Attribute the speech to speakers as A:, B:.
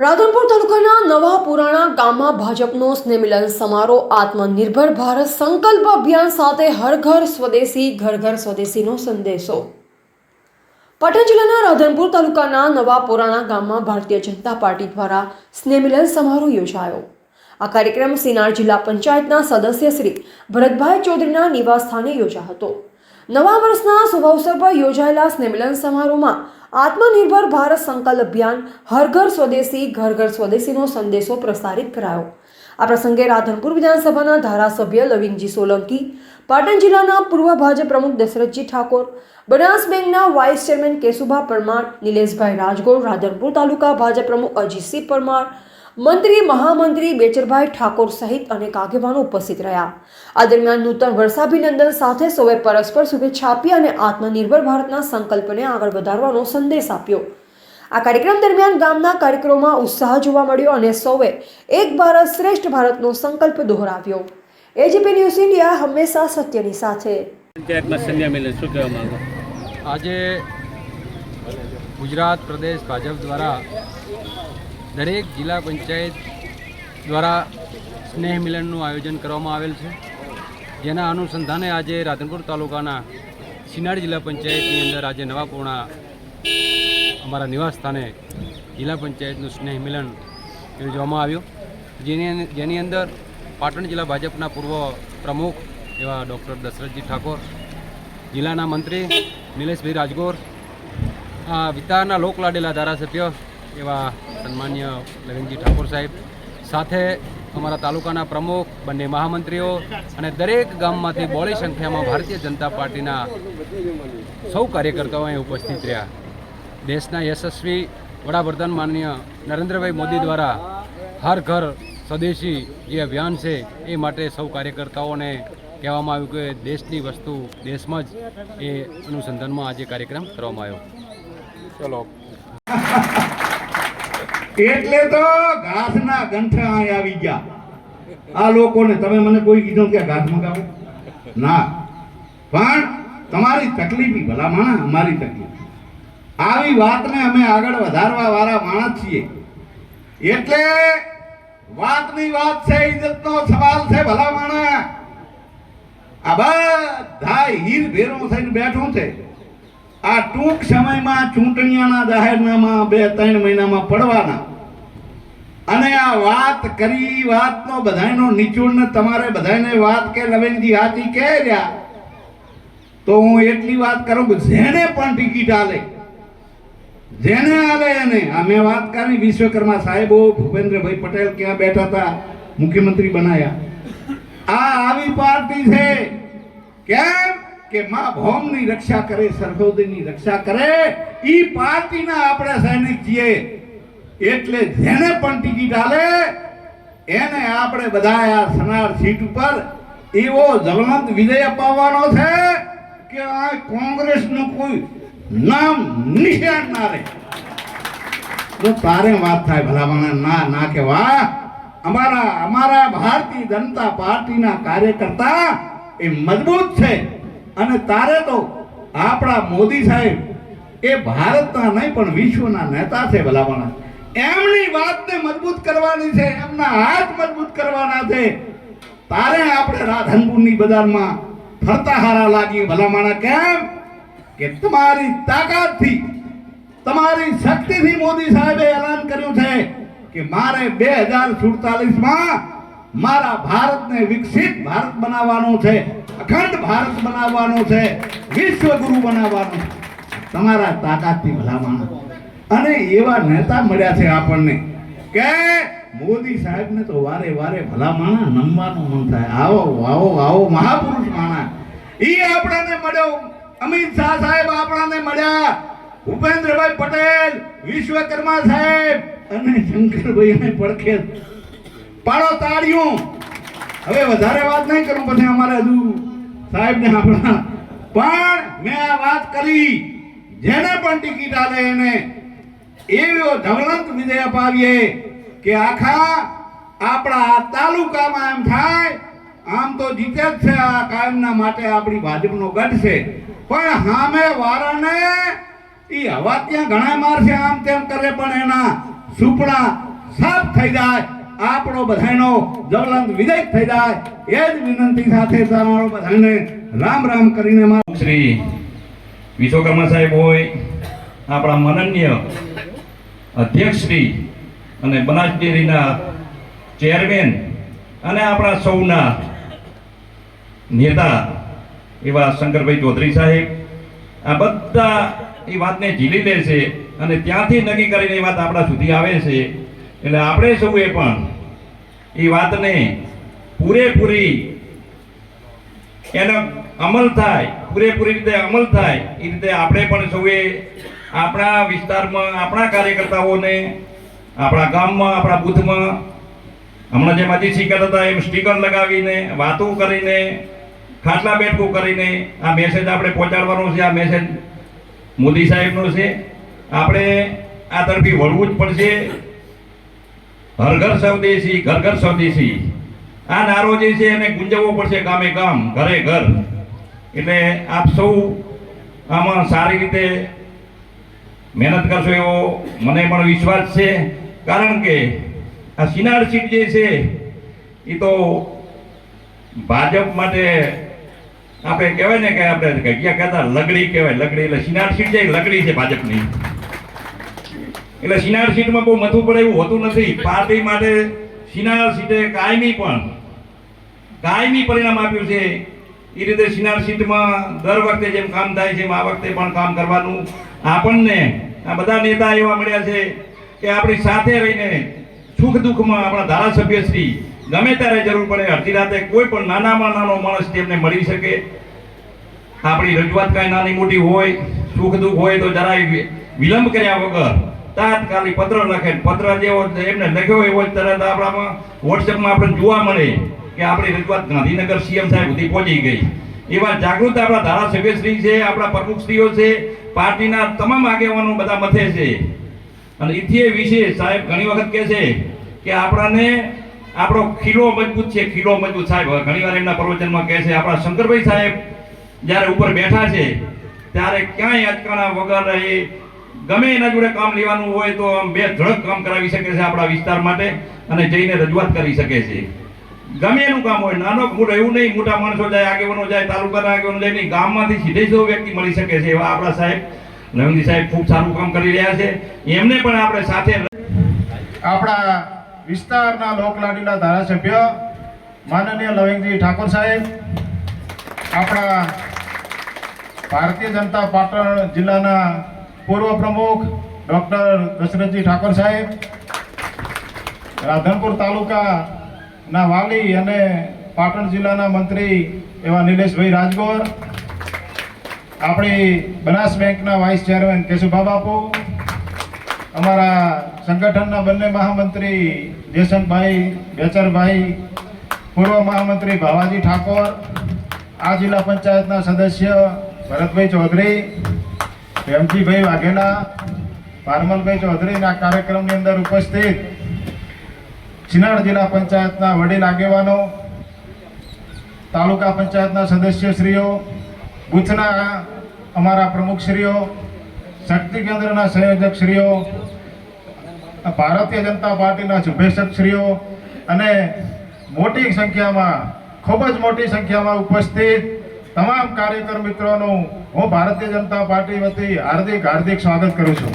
A: રાધનપુર તાલુકાના નવા પુરાણા ગામમાં ભાજપનો સ્નેહમિલન સમારોહ, આત્મનિર્ભર ભારત સંકલ્પ અભિયાન સાથે હર ઘર સ્વદેશી, ઘર ઘર સ્વદેશીનો સંદેશો. પાટણ જિલ્લાના રાધનપુર તાલુકાના નવા પુરાણા ગામમાં ભારતીય જનતા પાર્ટી દ્વારા સ્નેહમિલન સમારોહ યોજાયો. આ કાર્યક્રમ સિનાર જિલ્લા પંચાયતના સદસ્ય શ્રી ભરતભાઈ ચૌધરીના નિવાસ સ્થાને યોજાયો હતો. નવા વર્ષના શુભ અવસર પર યોજાયેલા સ્નેહમિલન સમારોહમાં આત્મનિર્ભર ભારત સંકલ્પ અભિયાન હર ઘર સ્વદેશી ઘર ઘર સ્વદેશીનો સંદેશો પ્રસારિત કરાયો. આ પ્રસંગે રાધનપુર વિધાનસભાના ધારાસભ્ય લવિંગજી સોલંકી, પાટણ જિલ્લાના પૂર્વ ભાજપ પ્રમુખ દશરથજી ઠાકોર બનાસ બેંકના વાઇસ ચેરમેન કેશુભા પરમાર, નિલેશભાઈ રાજગોર રાધનપુર તાલુકા ભાજપ પ્રમુખ અજીતસિંહ પરમાર મંત્રી મહામંત્રી બેચરભાઈ ઠાકોર સહિત અનેક આગેવાનો ઉપસ્થિત રહ્યા. આ દરમિયાન નૂતન વર્ષાભિનંદન સાથે સૌએ પરસ્પર શુભેચ્છા આપી અને આત્મનિર્ભર ભારતના સંકલ્પને આગળ વધારવાનો સંદેશ આપ્યો. આ કાર્યક્રમ દરમિયાન ગામના કાર્યક્રમોમાં ઉત્સાહ જોવા મળ્યો અને સૌએ એક ભારત શ્રેષ્ઠ ભારતનો સંકલ્પ દોહરાવ્યો. એજીપી ન્યૂઝ ઇન્ડિયા હંમેશા સત્યની સાથે.
B: આજે ગુજરાત પ્રદેશ ભાજપ દ્વારા દરેક જિલ્લા પંચાયત દ્વારા સ્નેહ મિલનનું આયોજન કરવામાં આવેલ છે. જેના અનુસંધાને આજે રાધનપુર તાલુકાના સિનાડ જિલ્લા પંચાયતની અંદર આજે નવાપુણા અમારા નિવાસ સ્થાને જિલ્લા પંચાયતનું સ્નેહ મિલન યોજવામાં આવ્યું. જેની જેની અંદર પાટણ જિલ્લા ભાજપના પૂર્વ પ્રમુખ એવા ડૉક્ટર દશરથજી ઠાકોર, જિલ્લાના મંત્રી નિલેશભાઈ રાજગોર વિસ્તારના લોકલાડેલા ધારાસભ્ય એવા સન્માન્ય લવિંગજી ઠાકોર સાહેબ. સાથે અમારા તાલુકાના પ્રમુખ, બંને મહામંત્રીઓ અને દરેક ગામમાંથી બોળી સંખ્યામાં ભારતીય જનતા પાર્ટીના સૌ કાર્યકર્તાઓ અહીં ઉપસ્થિત રહ્યા. દેશના યશસ્વી વડાપ્રધાન માનનીય નરેન્દ્રભાઈ મોદી દ્વારા હર ઘર સ્વદેશી જે અભિયાન છે એ માટે સૌ કાર્યકર્તાઓને કહેવામાં આવ્યું કે દેશની વસ્તુ દેશમાં જ એ અનુસંધાનમાં આજે કાર્યક્રમ કરવામાં આવ્યો. ચલો.
C: એટલે તો ઘાસના ગંઠા અહીં આવી ગયા. આ લોકોને તમે મને કોઈ કીધું કે ઘાસ મગાવો? ના. પણ તમારી તકલીફ, ભલા માણા અમારી તકલીફ. આવી વાતને અમે આગળ વધારવા વાળા માણસ છીએ. એટલે વાતની વાત છે ઇજ્જતનો સવાલ છે, ભલા માણા આ બધા હીર ભેરો થઈને બેઠું છે. આ ટૂંક સમયમાં ચૂંટણીઓના જાહેરનામા બે, ત્રણ મહિનામાં પડવાના. અને આ વાત કરી વાતનો બધાયનો નિચોડ તમારે બધાને વાત કે લવેનજી હાથી કે રહ્યા. તો હું એટલી વાત કરું કે જેને પણ ટિકિટ આલે, જેને આલે એને. આ મેં વાત કરી વિશ્વકર્મા સાહેબો, ભૂપેન્દ્રભાઈ પટેલ ક્યાં બેઠા હતા, મુખ્યમંત્રી બનાયા. આ આવી પાર્ટી છે. કેમ? કે માં ભૌમની રક્ષા કરે સરહદની રક્ષા કરે, ઈ પાર્ટીના આપણે સૈનિક છીએ. એટલે જેને પણ ટિકિટ આલે, એને આપણે બધા આ સનાર સીટ ઉપર એવો જવલંત વિજય અપાવવાનો છે કે આ કોંગ્રેસનું કોઈ નામ નિશાન ના રહે. તો તારે વાત થાય ભલામણ, ના ના કે અમારા અમારા ભારતીય જનતા પાર્ટીના કાર્યકર્તા એ મજબૂત છે. અને તારે તો આપણા મોદી સાહેબ એ ભારતના નહીં, પણ વિશ્વના નેતા છે ભલામણા. એમની વાતને મજબૂત કરવાની છે, એમના હાથ મજબૂત કરવાના છે. તારે આપણે રાધનપુરની બજારમાં ફરતા હારા લાગી ભલામણા કેમ? કે તમારી તાકાતથી, તમારી શક્તિથી મોદી સાહેબે એલાન કર્યું છે કે મારે બે હજાર સુડતાલીસમાં મારા ભારતને વિકસિત ભારત બનાવવાનું છે. અખંડ ભારત બનાવવાનો છે, વિશ્વગુરુ બનાવવાનો છે. તમારા તાકાતથી ભલામણ અને એવા નેતા મળ્યા છે આપણને કે મોદી સાહેબને તો વારે વારે ભલામણ નમવાનું મન થાય. આવો આવો આવો મહાપુરુષ માણા એ આપણાને મળ્યો. અમિત શાહ સાહેબ આપણાને મળ્યા. ભૂપેન્દ્રભાઈ પટેલ, વિશ્વકર્મા સાહેબ અને શંકરભાઈ પડખે. પાડો તાળીઓ. હવે વધારે વાત નહીં કરું, પછી અમારે હજુ સાહેબ ને આપણા પણ મેં આ વાત કરી, જેને પણ ટિકિટ આલે એને. એવો ધવલંત વિજય અપાવીએ કે આખા આપણા તાલુકામાં એમ થાય, આમ તો જીતે જ છે આ કાયમના માટે આપણી ભાજપનો ગઢ છે. પણ સામે વારાને એ હવા ત્યાં ઘણા મારશે, આમ તેમ કરે, પણ એના સુપડા સાફ થઈ જાય. આપણો બધાનો જ્વલંત વિજય થઈ જાય એ જ વિનંતી સાથે તમારો બધાને રામ રામ કરીને
D: શ્રી વિશ્વકર્મા સાહેબ હોય, આપણા માનનીય અધ્યક્ષ શ્રી અને બનાસ ડેરીના ચેરમેન અને આપણા સૌના નેતા એવા શંકરભાઈ ચૌધરી સાહેબ, આ બધા એ વાતને ઝીલી લે છે અને ત્યાંથી નક્કી કરીને એ વાત આપણા સુધી આવે છે. એટલે આપણે સૌએ પણ? એ વાતને પૂરેપૂરી એનો અમલ થાય, પૂરેપૂરી રીતે અમલ થાય, એ રીતે આપણે પણ સૌએ આપણા વિસ્તારમાં, આપણા કાર્યકર્તાઓને, આપણા ગામમાં, આપણા બૂથમાં, હમણાં જેમ અતિશી કરતા હતા, એમ સ્ટીકર લગાવીને, વાતો કરીને, ખાટલા બેઠકો કરીને આ મેસેજ આપણે પહોંચાડવાનો છે, આ મેસેજ મોદી સાહેબનો છે. આપણે આ તરફી વળવું જ પડશે. હર ઘર સ્વદેશી ઘર ઘર સ્વદેશી આ નારો જે છે એને ગુંજવવો પડશે ગામે ગામ, ઘરે ઘર. એટલે આપ સૌ આમાં સારી રીતે મહેનત કરશો એવો મને પણ વિશ્વાસ છે. કારણ કે આ સિનાર સીટ જે છે, એ તો ભાજપ માટે આપણે કહેવાય ને કે આપણે કહેતા લગડી કહેવાય, લગડી એટલે સિનાર સીટ જે લગડી છે ભાજપની. એટલે સિનાર સીટમાં બહુ મથું પડે એવું હોતું નથી. પાર્ટી માટે સિનાર સીટે કાયમી પણ કાયમી પરિણામ આપ્યું છે. એ રીતે સિનાર સીટમાં દર વખતે જેમ કામ થાય છે, એમ આ વખતે પણ કામ કરવાનું આપણને, આ બધા નેતા એવા મળ્યા છે કે આપણી સાથે રહીને સુખ દુઃખમાં આપણા ધારાસભ્ય શ્રી ગમે ત્યારે જરૂર પડે, અડધી રાતે કોઈ પણ નાનામાં નાનો માણસ તેમને મળી શકે, આપણી રજૂઆત કાંઈ નાની મોટી હોય, સુખ દુઃખ હોય તો જરાય વિલંબ કર્યા વગર તાત્કાલિક પત્ર લખે પત્ર જેવો એમને લખ્યો એવો જ તરત આપણામાં વોટ્સએપમાં આપણે જોવા મળે કે આપણી રજૂઆત ગાંધીનગર સીએમ સાહેબ સુધી પહોંચી ગઈ. એવા જાગૃત આપણા ધારાસભ્યશ્રી છે, આપણા પ્રમુખશ્રીઓ છે, પાર્ટીના તમામ આગેવાનો બધા મથે છે. અને ઇથી વિશે સાહેબ ઘણી વખત કહે છે કે આપણાને આપણો ખીલો મજબૂત છે, ખીલો મજબૂત. સાહેબ ઘણી વાર એમના પ્રવચનમાં કહે છે, આપણા શંકરભાઈ સાહેબ જ્યારે ઉપર બેઠા છે, ત્યારે ક્યાંય અટકણા વગર એ ગમે એના જોડે કામ લેવાનું હોય તો આમ બે ધડક કામ કરાવી શકે છે આપણા વિસ્તાર માટે અને જઈને રજૂઆત કરી શકે છે. ગમે એનું કામ હોય, નાનો મોટો એવું નહીં, મોટા માણસો જાય, આગેવાનો જાય, તાલુકાના આગેવાનો જાય, નહીં, ગામમાંથી સીધે સીધો વ્યક્તિ મળી શકે છે એવા આપણા સાહેબ. નવીનજી સાહેબ ખૂબ સારું કામ કરી રહ્યા છે. એમને પણ આપણે સાથે
E: આપણા વિસ્તારના લોકલાડીલા ધારાસભ્ય માનનીય લવિંગજી ઠાકોર સાહેબ, આપણા ભારતીય જનતા પાટણ જિલ્લાના પૂર્વ પ્રમુખ ડોક્ટર દશરથજી ઠાકોર સાહેબ, રાધનપુર તાલુકાના વાલી અને પાટણ જિલ્લાના મંત્રી એવા નિલેશભાઈ રાજગોર, આપણી બનાસ બેંકના વાઇસ ચેરમેન કેશુભા બાપુ, અમારા સંગઠનના બંને મહામંત્રી જયશંકભાઈ બેચરભાઈ, પૂર્વ મહામંત્રી ભાવાજી ઠાકોર, આ જિલ્લા પંચાયતના સદસ્ય ભરતભાઈ ચૌધરી પ્રેમજીભાઈ વાઘેલા, પારમલભાઈ ચૌધરીના કાર્યક્રમની અંદર ઉપસ્થિત ચિનાડ જિલ્લા પંચાયતના વડીલ આગેવાનો, તાલુકા પંચાયતના સદસ્યશ્રીઓ, બુથના અમારા પ્રમુખશ્રીઓ, શક્તિ કેન્દ્રના સંયોજકશ્રીઓ, ભારતીય જનતા પાર્ટીના શુભેચ્છકશ્રીઓ અને મોટી સંખ્યામાં, ખૂબ જ મોટી સંખ્યામાં ઉપસ્થિત તમામ કાર્યકર મિત્રોનું હું ભારતીય જનતા પાર્ટી વતી હાર્દિક હાર્દિક સ્વાગત કરું છું.